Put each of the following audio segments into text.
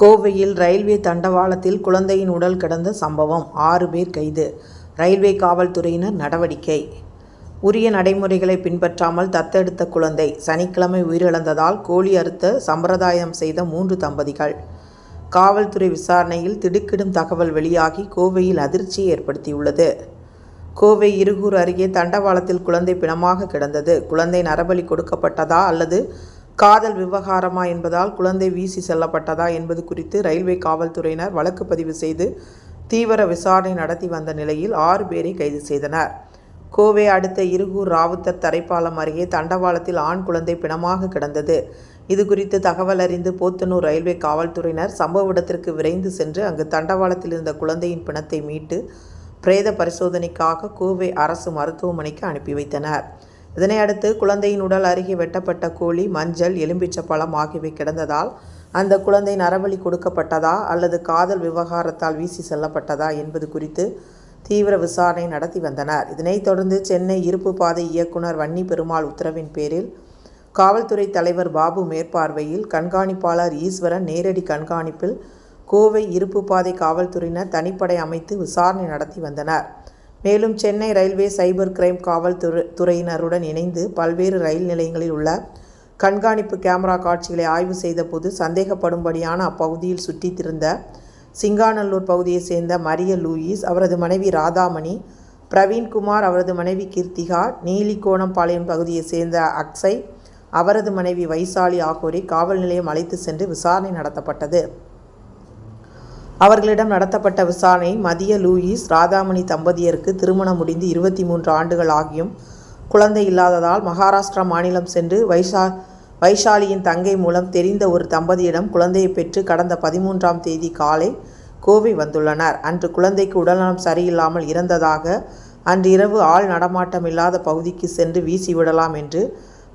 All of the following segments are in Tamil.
கோவையில் ரயில்வே தண்டவாளத்தில் குழந்தையின் உடல் கிடந்த சம்பவம். ஆறு பேர் கைது. ரயில்வே காவல்துறையினர் நடவடிக்கை. உரிய நடைமுறைகளை பின்பற்றாமல் தத்தெடுத்த குழந்தை சனிக்கிழமை உயிரிழந்ததால் கோழி அறுத்த சம்பிரதாயம் செய்த மூன்று தம்பதிகள். காவல்துறை விசாரணையில் திடுக்கிடும் தகவல் வெளியாகி கோவையில் அதிர்ச்சியை ஏற்படுத்தியுள்ளது. கோவை இருகூர் அருகே தண்டவாளத்தில் குழந்தை பிணமாக கிடந்தது. குழந்தை நரபலி கொடுக்கப்பட்டதா அல்லது காதல் விவகாரமா என்பதால் குழந்தை வீசி செல்லப்பட்டதா என்பது குறித்து ரயில்வே காவல்துறையினர் வழக்கு பதிவு செய்து தீவிர விசாரணை நடத்தி வந்த நிலையில் ஆறு பேரை கைது செய்தனர். கோவை அடுத்த இருகூர் ராவுத்தர் தரைப்பாலம் அருகே தண்டவாளத்தில் ஆண் குழந்தை பிணமாக கிடந்தது. இது குறித்து தகவல் அறிந்து போத்தனூர் ரயில்வே காவல்துறையினர் சம்பவ இடத்திற்கு விரைந்து சென்று அங்கு தண்டவாளத்தில் இருந்த குழந்தையின் பிணத்தை மீட்டு பிரேத பரிசோதனைக்காக கோவை அரசு மருத்துவமனைக்கு அனுப்பி வைத்தனர். இதனை அடுத்து குழந்தையின் உடல் அருகே வெட்டப்பட்ட கோழி மஞ்சள் எலும்பிச்சப்பழம் ஆகியவை கிடந்ததால் அந்த குழந்தை நரபலி கொடுக்கப்பட்டதா அல்லது காதல் விவகாரத்தால் வீசி செல்லப்பட்டதா என்பது குறித்து தீவிர விசாரணை நடத்தி வந்தனர். இதனைத் தொடர்ந்து சென்னை இருப்பு பாதை இயக்குனர் வன்னி பெருமாள் உத்தரவின் பேரில் காவல்துறை தலைவர் பாபு மேற்பார்வையில் கண்காணிப்பாளர் ஈஸ்வரன் நேரடி கண்காணிப்பில் கோவை இருப்பு பாதை காவல்துறையினர் தனிப்படை அமைத்து விசாரணை நடத்தி வந்தனர். மேலும் சென்னை ரயில்வே சைபர் கிரைம் காவல்துறை துறையினருடன் இணைந்து பல்வேறு ரயில் நிலையங்களில் உள்ள கண்காணிப்பு கேமரா காட்சிகளை ஆய்வு செய்தபோது சந்தேகப்படும்படியான அப்பகுதியில் சுற்றித் திரிந்த சிங்காநல்லூர் பகுதியைச் சேர்ந்த மரிய லூயிஸ் அவரது மனைவி ராதாமணி பிரவீன்குமார் அவரது மனைவி கீர்த்திகா நீலிகோணம்பாளையம் பகுதியைச் சேர்ந்த அக்ஸை அவரது மனைவி வைசாலி ஆகியோரை காவல் நிலையம் அழைத்து சென்று விசாரணை நடத்தப்பட்டது. அவர்களிடம் நடத்தப்பட்ட விசாரணை மதிய லூயிஸ் ராதாமணி தம்பதியருக்கு திருமணம் முடிந்து இருபத்தி மூன்று ஆண்டுகள் ஆகியும் குழந்தை இல்லாததால் மகாராஷ்டிரா மாநிலம் சென்று வைஷா வைஷாலியின் தங்கை மூலம் தெரிந்த ஒரு தம்பதியிடம் குழந்தையை பெற்று கடந்த பதிமூன்றாம் தேதி காலை கோவை வந்துள்ளனர். அன்று குழந்தைக்கு உடல்நலம் சரியில்லாமல் இறந்ததாக அன்று இரவு ஆள் நடமாட்டம் இல்லாத பகுதிக்கு சென்று வீசிவிடலாம் என்று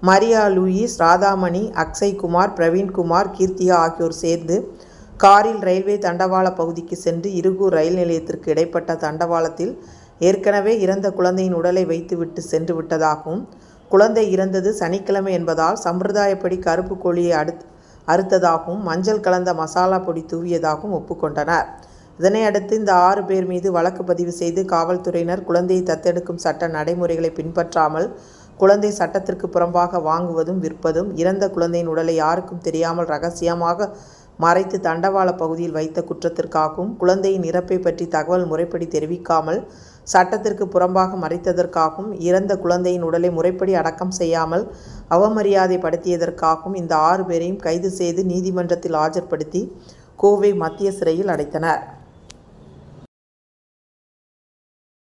மரியா லூயிஸ் ராதாமணி அக்ஷய் குமார் பிரவீன்குமார் கீர்த்திகா ஆகியோர் சேர்ந்து காரில் ரயில்வே தண்டவாள பகுதிக்கு சென்று இருகூர் ரயில் நிலையத்திற்கு இடைப்பட்ட தண்டவாளத்தில் ஏற்கனவே இறந்த குழந்தையின் உடலை வைத்துவிட்டு சென்று விட்டதாகவும் குழந்தை இறந்தது சனிக்கிழமை என்பதால் சம்பிரதாயப்படி கருப்பு கோழியை அடுத் அறுத்ததாகவும் மஞ்சள் கலந்த மசாலா பொடி தூவியதாகவும் ஒப்புக்கொண்டனர். இதனை அடுத்து இந்த ஆறு பேர் மீது வழக்கு பதிவு செய்து காவல்துறையினர் குழந்தையை தத்தெடுக்கும் சட்ட நடைமுறைகளை பின்பற்றாமல் குழந்தை சட்டத்திற்கு புறம்பாக வாங்குவதும் விற்பதும் இறந்த குழந்தையின் உடலை யாருக்கும் தெரியாமல் ரகசியமாக மறைத்து தண்டவாள பகுதியில் வைத்த குற்றத்திற்காகவும் குழந்தையின் இறப்பை பற்றி தகவல் முறைப்படி தெரிவிக்காமல் சட்டத்திற்கு புறம்பாக மறைத்ததற்காகவும் இறந்த குழந்தையின் உடலை முறைப்படி அடக்கம் செய்யாமல் அவமரியாதைப்படுத்தியதற்காகவும் இந்த ஆறு பேரையும் கைது செய்து நீதிமன்றத்தில் ஆஜர்படுத்தி கோவை மத்திய சிறையில் அடைத்தனர்.